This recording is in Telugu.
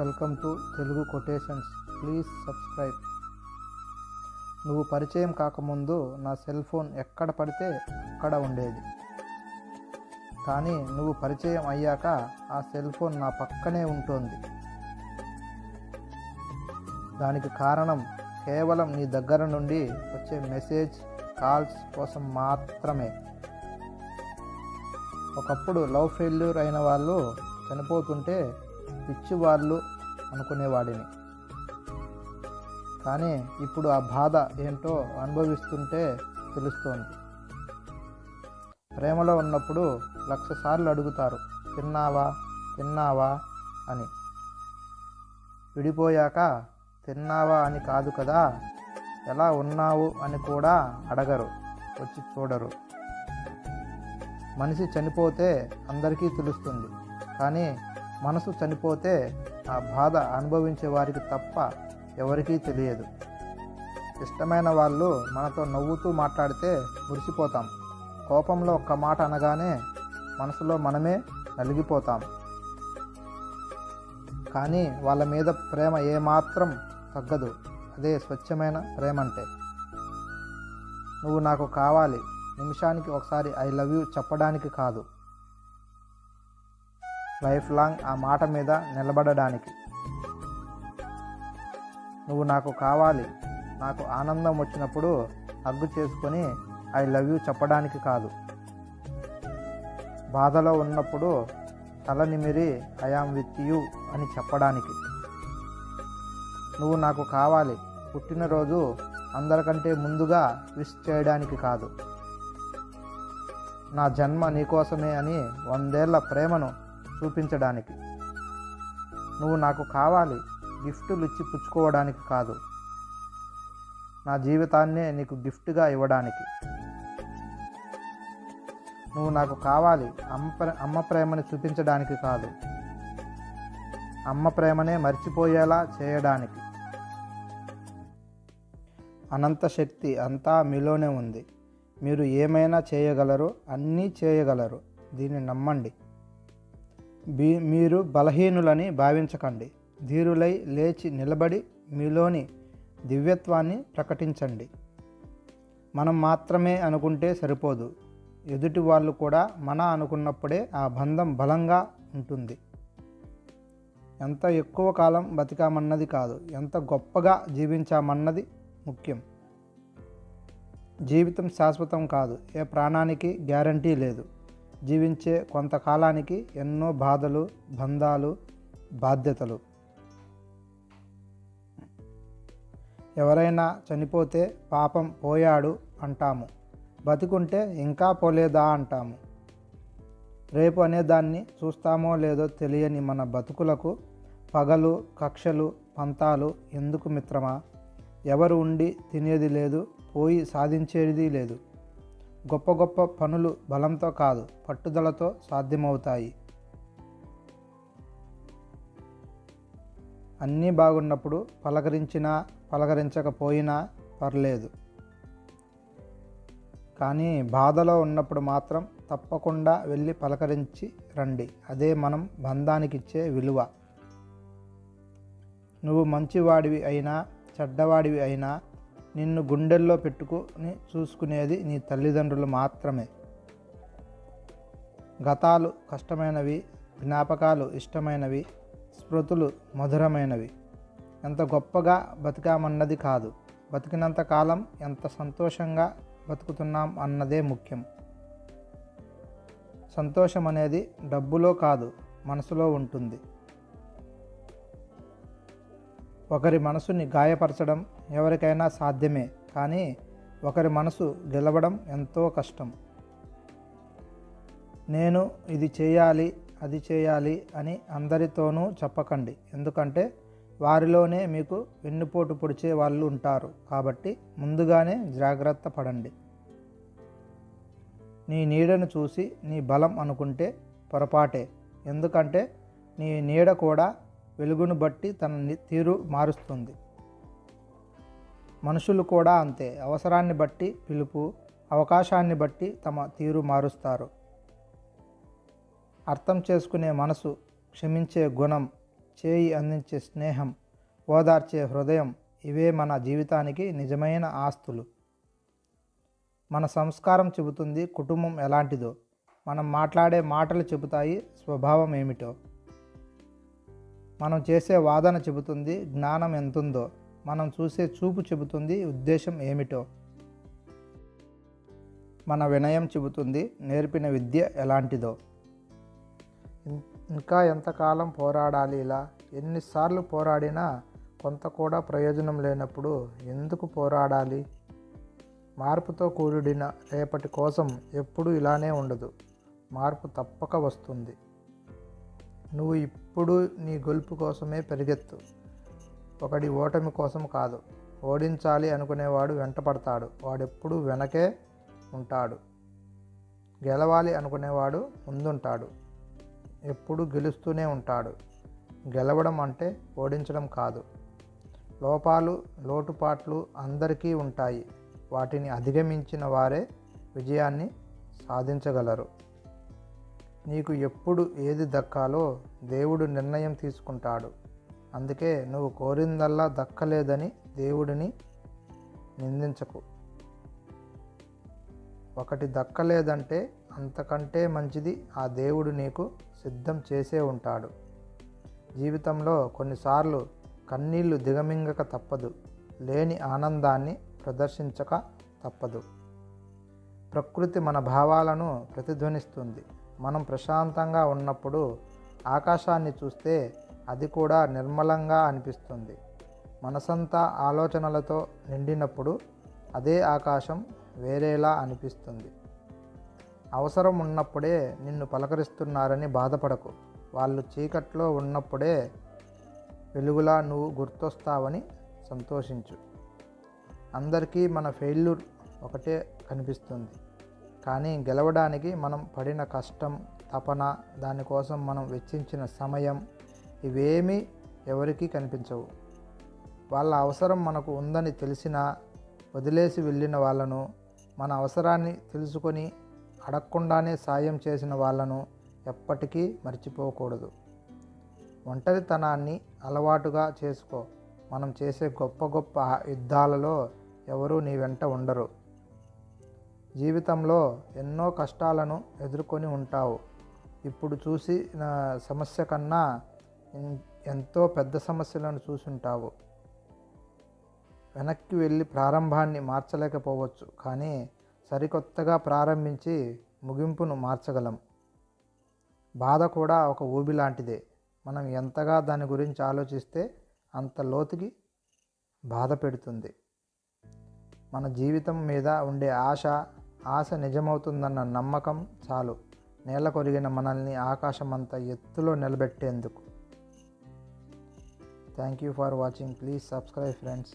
Welcome to Telugu quotations. Please subscribe. నువ్వు పరిచయం కాకముందు నా సెల్ ఫోన్ ఎక్కడ పడితే అక్కడ ఉండేది. కానీ నువ్వు పరిచయం అయ్యాక ఆ సెల్ ఫోన్ నా పక్కనే ఉంటుంది. దానికి కారణం కేవలం నీ దగ్గర నుండి వచ్చే మెసేజ్ కాల్స్ కోసం మాత్రమే. ఒకప్పుడు లవ్ ఫెయిల్యూర్ అయిన వాళ్ళు చనిపోతుంటే పిచ్చి వాళ్ళు అనుకునేవాడిని. కానీ ఇప్పుడు ఆ బాధ ఏంటో అనుభవిస్తుంటే తెలుస్తోంది. ప్రేమలో ఉన్నప్పుడు లక్ష సార్లు అడుగుతారు తిన్నావా? తిన్నావా? అని. విడిపోయాక తిన్నావా? అని కాదు కదా ఎలా ఉన్నావు? అని కూడా అడగరు వచ్చి చూడరు. మనిషి చనిపోతే అందరికీ తెలుస్తుంది కానీ మనసు చనిపోతే ఆ బాధ అనుభవించే వారికి తప్ప ఎవరికీ తెలియదు. ఇష్టమైన వాళ్ళు మనతో నవ్వుతూ మాట్లాడితే మురిసిపోతాం. కోపంలో ఒక్క మాట అనగానే మనసులో మనమే నలిగిపోతాం. కానీ వాళ్ళ మీద ప్రేమ ఏమాత్రం తగ్గదు. అదే స్వచ్ఛమైన ప్రేమ అంటే నువ్వు నాకు కావాలి. నిమిషానికి ఒకసారి ఐ లవ్ యూ చెప్పడానికి కాదు. లైఫ్ లాంగ్ ఆ మాట మీద నిలబడడానికి. నువ్వు నాకు కావాలి. నాకు ఆనందం వచ్చినప్పుడు హగ్గు చేసుకొని ఐ లవ్ యూ చెప్పడానికి కాదు. బాధలో ఉన్నప్పుడు తల నిమిరి ఐఆమ్ విత్ యూ అని చెప్పడానికి. నువ్వు నాకు కావాలి. పుట్టినరోజు అందరికంటే ముందుగా విష్ చేయడానికి కాదు. నా జన్మ నీకోసమే అని వందేళ్ళ ప్రేమను చూపించడానికి. నువ్వు నాకు కావాలి గిఫ్టులు ఇచ్చి పుచ్చుకోవడానికి కాదు. నా జీవితాన్నే నీకు గిఫ్ట్గా ఇవ్వడానికి. నువ్వు నాకు కావాలి అమ్మ అమ్మ ప్రేమని చూపించడానికి కాదు. అమ్మ ప్రేమనే మర్చిపోయేలా చేయడానికి. అనంత శక్తి అంతా మీలోనే ఉంది. మీరు ఏమైనా చేయగలరు అన్నీ చేయగలరు. దీన్ని నమ్మండి. మీరు బలహీనులని భావించకండి. ధీరులై లేచి నిలబడి మీలోని దివ్యత్వాన్ని ప్రకటించండి. మనం మాత్రమే అనుకుంటే సరిపోదు. ఎదుటి వాళ్ళు కూడా మన అనుకున్నప్పుడే ఆ బంధం బలంగా ఉంటుంది. ఎంత ఎక్కువ కాలం బతికామన్నది కాదు ఎంత గొప్పగా జీవించామన్నది ముఖ్యం. జీవితం శాశ్వతం కాదు ఏ ప్రాణానికి గ్యారంటీ లేదు. జీవించే కొంతకాలానికి ఎన్నో బాధలు బంధాలు బాధ్యతలు. ఎవరైనా చనిపోతే పాపం పోయాడు అంటాము. బతికుంటే ఇంకా పోలేదా అంటాము. రేపు అనేదాన్ని చూస్తామో లేదో తెలియని మన బతుకులకు పగలు కక్షలు పంతాలు ఎందుకు మిత్రమా? ఎవరు ఉండి తినేది లేదు పోయి సాధించేది లేదు. గొప్ప గొప్ప పనులు బలంతో కాదు పట్టుదలతో సాధ్యమవుతాయి. అన్నీ బాగున్నప్పుడు పలకరించినా పలకరించకపోయినా పర్లేదు. కానీ బాధలో ఉన్నప్పుడు మాత్రం తప్పకుండా వెళ్ళి పలకరించి రండి. అదే మనం బంధానికిచ్చే విలువ. నువ్వు మంచివాడివి అయినా చెడ్డవాడివి అయినా నిన్ను గుండెల్లో పెట్టుకుని చూసుకునేది నీ తల్లిదండ్రులు మాత్రమే. గతాలు కష్టమైనవి జ్ఞాపకాలు ఇష్టమైనవి స్మృతులు మధురమైనవి. ఎంత గొప్పగా బతికామన్నది కాదు. బతికినంత కాలం ఎంత సంతోషంగా బతుకుతున్నాం అన్నదే ముఖ్యం. సంతోషం అనేది డబ్బులో కాదు మనసులో ఉంటుంది. ఒకరి మనసుని గాయపరచడం ఎవరికైనా సాధ్యమే కానీ ఒకరి మనసు గెలవడం ఎంతో కష్టం. నేను ఇది చేయాలి అది చేయాలి అని అందరితోనూ చెప్పకండి. ఎందుకంటే వారిలోనే మీకు వెన్నుపోటు పొడిచే వాళ్ళు ఉంటారు. కాబట్టి ముందుగానే జాగ్రత్త పడండి. నీ నీడను చూసి నీ బలం అనుకుంటే పొరపాటే. ఎందుకంటే నీ నీడ కూడా వెలుగును బట్టి తన తీరు మారుస్తుంది. మనుషులు కూడా అంతే. అవసరాన్ని బట్టి పిలుపు అవకాశాన్ని బట్టి తమ తీరు మారుస్తారు. అర్థం చేసుకునే మనసు క్షమించే గుణం చేయి అందించే స్నేహం ఓదార్చే హృదయం ఇవే మన జీవితానికి నిజమైన ఆస్తులు. మన సంస్కారం చెబుతుంది కుటుంబం ఎలాంటిదో. మనం మాట్లాడే మాటలు చెబుతాయి స్వభావం ఏమిటో. మనం చేసే వాదన చెబుతుంది జ్ఞానం ఎంతుందో మనం చూసే చూపు చెబుతుంది ఉద్దేశం ఏమిటో. మన వినయం చెబుతుంది నేర్పిన విద్య ఎలాంటిదో. ఇంకా ఎంతకాలం పోరాడాలి ఇలా? ఎన్నిసార్లు పోరాడినా కొంత కూడా ప్రయోజనం లేనప్పుడు ఎందుకు పోరాడాలి? మార్పుతో కూడిన రేపటి కోసం ఎప్పుడూ ఇలానే ఉండదు. మార్పు తప్పక వస్తుంది. నువ్వు ఇప్పుడు నీ గొలుపు కోసమే పెరిగెత్తు. ఒకడి ఓటమి కోసం కాదు. ఓడించాలి అనుకునేవాడు వెంటపడతాడు. వాడెప్పుడు వెనకే ఉంటాడు. గెలవాలి అనుకునేవాడు ముందుంటాడు. ఎప్పుడు గెలుస్తూనే ఉంటాడు. గెలవడం అంటే ఓడించడం కాదు. లోపాలు లోటుపాట్లు అందరికీ ఉంటాయి. వాటిని అధిగమించిన వారే విజయాన్ని సాధించగలరు. నీకు ఎప్పుడు ఏది దక్కాలో దేవుడు నిర్ణయం తీసుకుంటాడు. అందుకే నువ్వు కోరిందల్లా దక్కలేదని దేవుడిని నిందించకు. ఒకటి దక్కలేదంటే అంతకంటే మంచిది ఆ దేవుడు నీకు సిద్ధం చేసే ఉంటాడు. జీవితంలో కొన్నిసార్లు కన్నీళ్ళు దిగమింగక తప్పదు. లేని ఆనందాన్ని ప్రదర్శించక తప్పదు. ప్రకృతి మన భావాలను ప్రతిధ్వనిస్తుంది. మనం ప్రశాంతంగా ఉన్నప్పుడు ఆకాశాన్ని చూస్తే అది కూడా నిర్మలంగా అనిపిస్తుంది. మనసంతా ఆలోచనలతో నిండినప్పుడు అదే ఆకాశం వేరేలా అనిపిస్తుంది. అవసరం ఉన్నప్పుడే నిన్ను పలకరిస్తున్నారని బాధపడకు. వాళ్ళు చీకట్లో ఉన్నప్పుడే వెలుగులా నువ్వు గుర్తొస్తావని సంతోషించు. అందరికీ మన ఫెయిల్యూర్ ఒకటే కనిపిస్తుంది. కానీ గెలవడానికి మనం పడిన కష్టం తపన దానికోసం మనం వెచ్చించిన సమయం ఇవేమీ ఎవరికీ కనిపించవు. వాళ్ళ అవసరం మనకు ఉందని తెలిసినా వదిలేసి వెళ్ళిన వాళ్ళను మన అవసరాన్ని తెలుసుకొని అడగకుండానే సాయం చేసిన వాళ్ళను ఎప్పటికీ మర్చిపోకూడదు. ఒంటరితనాన్ని అలవాటుగా చేసుకో. మనం చేసే గొప్ప గొప్ప యుద్ధాలలో ఎవరూ నీ వెంట ఉండరు. జీవితంలో ఎన్నో కష్టాలను ఎదుర్కొని ఉంటావు. ఇప్పుడు చూసిన సమస్య కన్నా ఎన్- ఎంతో పెద్ద సమస్యలను చూసుంటావు. వెనక్కి వెళ్ళి ప్రారంభాన్ని మార్చలేకపోవచ్చు. కానీ సరికొత్తగా ప్రారంభించి ముగింపును మార్చగలం. బాధ కూడా ఒక ఊబి లాంటిదే. మనం ఎంతగా దాని గురించి ఆలోచిస్తే అంత లోతుకి బాధ పెడుతుంది. మన జీవితం మీద ఉండే ఆశ ఆశ నిజమవుతుందన్న నమ్మకం చాలు. నేల కొరిగిన మనల్ని ఆకాశమంత ఎత్తులో నిలబెట్టేందుకు. Thank you for watching please subscribe friends